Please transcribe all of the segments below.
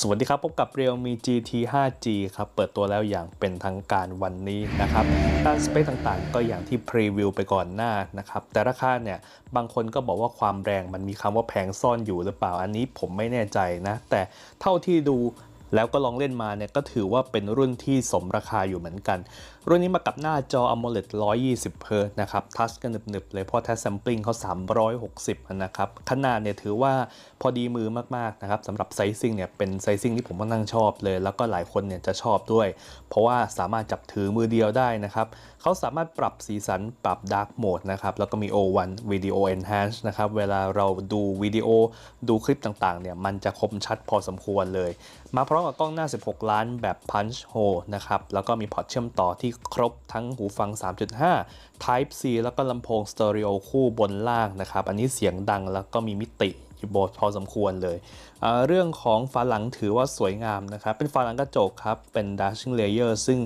สวัสดีครับ พบกับ Realme GT 5G ครับ เปิดตัวแล้วอย่างเป็นทางการวันนี้นะครับด้านสเปคต่างๆ ก็อย่างที่พรีวิวไปก่อนหน้านะครับ แต่ราคาเนี่ย บางคนก็บอกว่าความแรงมันมีคำว่าแพงซ่อนอยู่หรือเปล่า อันนี้ผมไม่แน่ใจนะ แต่เท่าที่ดูแล้วก็ลองเล่นมาเนี่ยก็ถือว่าเป็นรุ่นที่สมราคาอยู่เหมือนกัน รุ่นนี้มากับหน้าจอ AMOLED 120 Hz นะครับทัชกันหนึบๆ เลยเพราะแทัชแซมปลิงเขา 360 นะครับ ขนาดเนี่ยถือว่าพอดีมือมากๆนะครับสำหรับไซซิ่งเนี่ยเป็นไซซิ่งที่ผมก็นั่งชอบเลย แล้วก็หลายคนเนี่ยจะชอบด้วย เพราะว่าสามารถจับถือมือเดียวได้นะครับเขาสามารถปรับสีสันปรับ Dark Mode นะครับแล้วก็มี O1 Video Enhance นะครับเวลาเราดูวิดีโอดูคลิปต่างๆเนี่ยมันจะคมชัดพอสมควรเลย มาพร้อมกับกล้องหน้า 16 ล้านแบบ Punch Hole นะครับแล้วก็มีพอร์ตเชื่อมต่อที่ครบทั้งหูฟัง 3.5 Type C แล้วก็ลำโพงสเตอริโอคู่บนล่างนะครับ อันนี้เสียงดังแล้วก็มีมิติอยู่บพอสมควรเลยเเรื่องของฝาหลังถือว่าสวยงามนะครับ เป็นฝาหลังกระจกครับ เป็น dashing layer ซึ่ง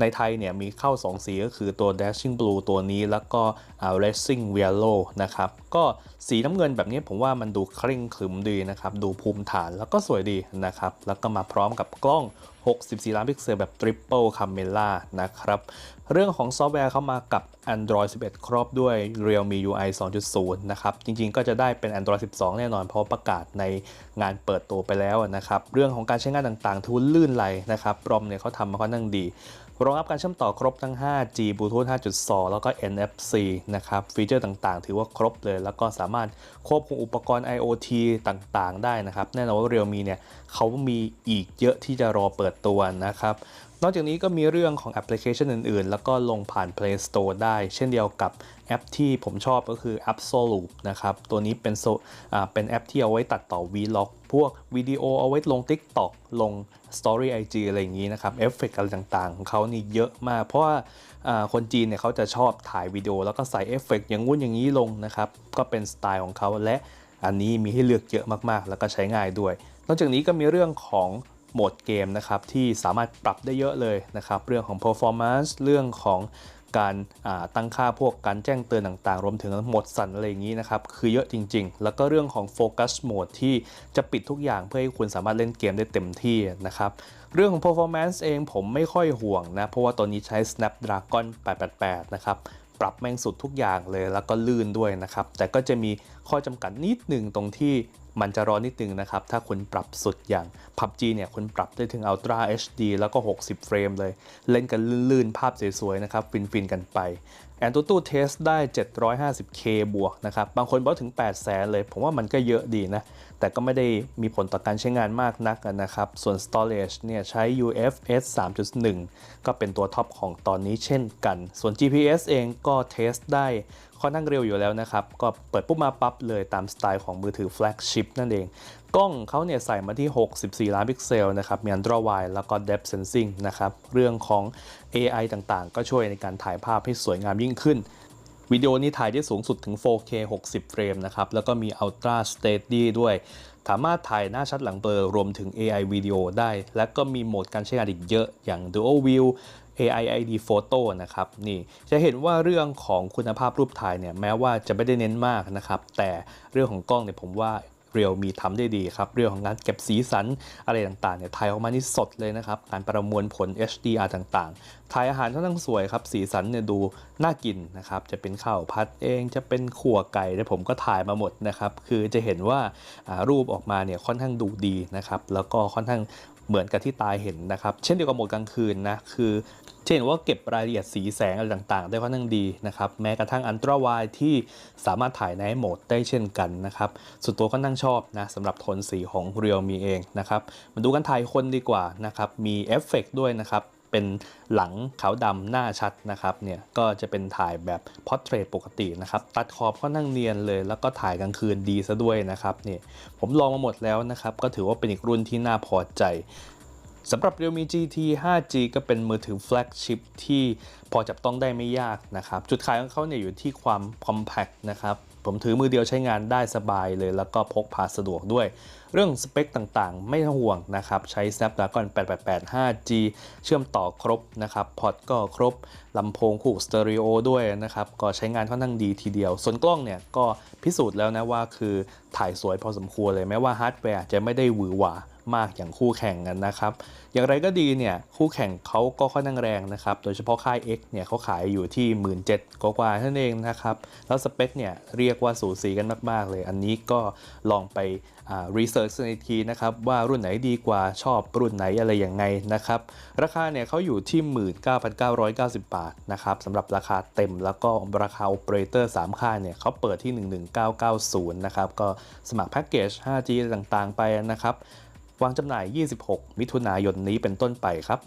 ในไทยเนี่ยมีเข้า 2 สีก็คือตัว dashing blue ตัวนี้แล้วก็ racing yellow นะครับ ก็สีน้ำเงินแบบนี้ผมว่ามันดูเคร่งขรึมดีนะครับ ดูภูมิฐานแล้วก็สวยดีนะครับ แล้วก็มาพร้อมกับกล้อง 64 ล้านพิกเซลแบบ triple camera นะครับ เรื่องของซอฟต์แวร์เข้ามากับ Android 11 ครอบด้วย Realme UI 2.0 นะครับ จริงๆ ก็จะได้เป็น Android 12 แน่นอน เพราะประกาศในงานเปิดตัวไปแล้วนะครับ เรื่องของการใช้งานต่างๆ ทุนลื่นไหลนะครับรอมเนี่ยเขาทำมาค่อนข้างดีรองรับการเชื่อมต่อครบทั้ง 5G Bluetooth 5.2 แล้วก็ NFC นะครับ ฟีเจอร์ต่างๆ ถือว่าครบเลย แล้วก็สามารถควบคุมอุปกรณ์ IoT ต่างๆ ได้นะครับ แน่นอนว่า Realme เนี่ยเขามีอีกเยอะที่จะรอเปิดตัวนะครับ นอกจากนี้ก็มีเรื่องของแอปพลิเคชันอื่นๆ แล้วก็ลงผ่าน Play Store ได้ เช่นเดียวกับแอปที่ผมชอบก็คือ Absolute นะครับ ตัวนี้เป็นโซเป็นแอปที่เอาไว้ตัดต่อ Vlog พวกวิดีโอเอาไว้ลง TikTok ลง Story IG อะไรอย่างนี้นะครับเอฟเฟกอะไรต่างๆ ของเขานี่เยอะมาก เพราะว่าคนจีนเนี่ยเขาจะชอบถ่ายวิดีโอ แล้วก็ใส่เอฟเฟกอย่างงู้นอย่างนี้ลงนะครับก็เป็นสไตล์ของเขาและอันนี้มีให้เลือกเยอะมากๆ แล้วก็ใช้ง่ายด้วย นอกจากนี้ก็มีเรื่องของ โหมดเกมนะครับที่สามารถปรับได้เยอะเลยนะครับ เรื่องของ performance เรื่องของการตั้งค่าพวกการแจ้งเตือนต่างๆ รวมถึงโหมดสั่นอะไรอย่างนี้นะครับ คือเยอะจริง ๆ แล้วก็เรื่องของโฟกัสโหมดที่จะปิดทุกอย่างเพื่อให้คุณสามารถเล่นเกมได้เต็มที่นะครับ เรื่องของ performance เองผมไม่ค่อยห่วงนะ เพราะว่าตัวนี้ใช้ Snapdragon 888 นะครับ ปรับแม่งสุดทุกอย่างเลยแล้วก็ลื่นด้วยนะครับ แต่ก็จะมี ข้อจำกัดนิดหนึ่งตรงที่มันจะร้อนนิดนึงนะครับ ถ้าคุณปรับสุดอย่าง PUBG เนี่ยคุณปรับได้ถึง Ultra HD แล้วก็ 60 เฟรมเลย เล่นกันลื่นๆ ภาพสวยๆ นะครับ ฟินๆ กันไปแอนตูตูเทสได้ 750K บวกนะครับ บางคนบอกถึง 8 0 0แสนเลย ผมว่ามันก็เยอะดีนะ แต่ก็ไม่ได้มีผลต่อการใช้งานมากนักนะครับ ส่วน storage เนี่ยใช้ UFS 3.1 ก็เป็นตัวท็อปของตอนนี้เช่นกัน ส่วน GPS เองก็เทสได้ค่อนข้งเร็วอยู่แล้วนะครับ ก็เปิดปุ๊บมาปั๊บเลยตามสไตล์ของมือถือแฟลกชิพนั่นเอง กล้องเขาเนี่ยใส่มาที่ 64 ล้านพิกเซลนะครับ มี Ultra Wide แล้วก็ Depth Sensing นะครับ เรื่องของ AI ต่างๆ ก็ช่วยในการถ่ายภาพให้สวยงามยิ่งขึ้นวิดีโอนี้ถ่ายได้สูงสุดถึง 4K 60 เฟรมนะครับ แล้วก็มี Ultra Steady ด้วย สามารถถ่ายหน้าชัดหลังเบลอรวมถึง AI วิดีโอได้ และก็มีโหมดการใช้งานอีกเยอะอย่าง Dual View AI ID Photo นะครับนี่จะเห็นว่าเรื่องของคุณภาพรูปถ่ายเนี่ยแม้ว่าจะไม่ได้เน้นมากนะครับแต่เรื่องของกล้องเนี่ยผมว่าเรียวมีทำได้ดีครับเรื่องของการเก็บสีสันอะไรต่างๆเนี่ยถ่ายออกมานี่สดเลยนะครับการประมวลผล HDR ต่างๆถ่ายอาหารค่อนข้างสวยครับสีสันเนี่ยดูน่ากินนะครับจะเป็นข้าวพัดเองจะเป็นขั่วไก่เนี่ยผมก็ถ่ายมาหมดนะครับคือจะเห็นว่ารูปออกมาเนี่ยค่อนข้างดูดีนะครับแล้วก็ค่อนข้าง เหมือนกับที่ตาเห็นนะครับ เช่นเดียวกับโหมดกลางคืนนะคือเช่นว่าเก็บรายละเอียดสีแสงอะไรต่างๆ ได้ค่อนข้างดีนะครับ แม้กระทั่งอันตราไวที่สามารถถ่ายในโหมดได้เช่นกันนะครับ ส่วนตัวก็นั่งชอบนะสำหรับโทนสีของเรียวมีเองนะครับ มาดูกันถ่ายคนดีกว่านะครับ มีเอฟเฟกด้วยนะครับ เป็นหลังขาวดำหน้าชัดนะครับเนี่ยก็จะเป็นถ่ายแบบพอร์เทรตปกตินะครับตัดขอบก็นั่งเนียนเลย แล้วก็ถ่ายกลางคืนดีซะด้วยนะครับเนี่ยผมลองมาหมดแล้วนะครับก็ถือว่าเป็นอีกรุ่นที่น่าพอใจสำหรับ Realme GT 5G ก็เป็นมือถือแฟลกชิพที่พอจับต้องได้ไม่ยากนะครับ จุดขายของเขาเนี่ยอยู่ที่ความ compact นะครับ ผมถือมือเดียวใช้งานได้สบายเลย แล้วก็พกพาสะดวกด้วย เรื่องสเปคต่างๆ ไม่ต้องห่วงนะครับ ใช้ Snapdragon 888 5G เชื่อมต่อครบนะครับพอร์ตก็ครบลำโพงคู่สเตอริโอด้วยนะครับ ก็ใช้งานค่อนข้างดีทีเดียว ส่วนกล้องเนี่ยก็พิสูจน์แล้วนะว่าคือถ่ายสวยพอสมควรเลยแม้ว่าฮาร์ดแวร์จะไม่ได้หวือหวา มากอย่างคู่แข่งกันนะครับ อย่างไรก็ดีเนี่ยคู่แข่งเขาก็ค่อนข้างแรงนะครับ โดยเฉพาะค่าย X เนี่ยเขาขายอยู่ที่ 1 7ื่นกว่าๆเท่านั้นเองนะครับ แล้วสเปคเนี่ยเรียกว่าสูสีกันมาก ๆ เลย อันนี้ก็ลองไปรีเสิร์ชในทีนะครับ ว่ารุ่นไหนดีกว่าชอบรุ่นไหนอะไรยังไงนะครับ ราคาเนี่ยเขาอยู่ที่ 19,990 บาทนะครับสำหรับราคาเต็มแล้วก็ราคาโอเปอเรเตอร์3ค่ายเนี่ยเขาเปิดที่ 11990 นะครับก็สมัครแพ็กเกจ 5G ต่างๆ ไปนะครับ วางจำหน่าย 26 มิถุนายนนี้เป็นต้นไปครับ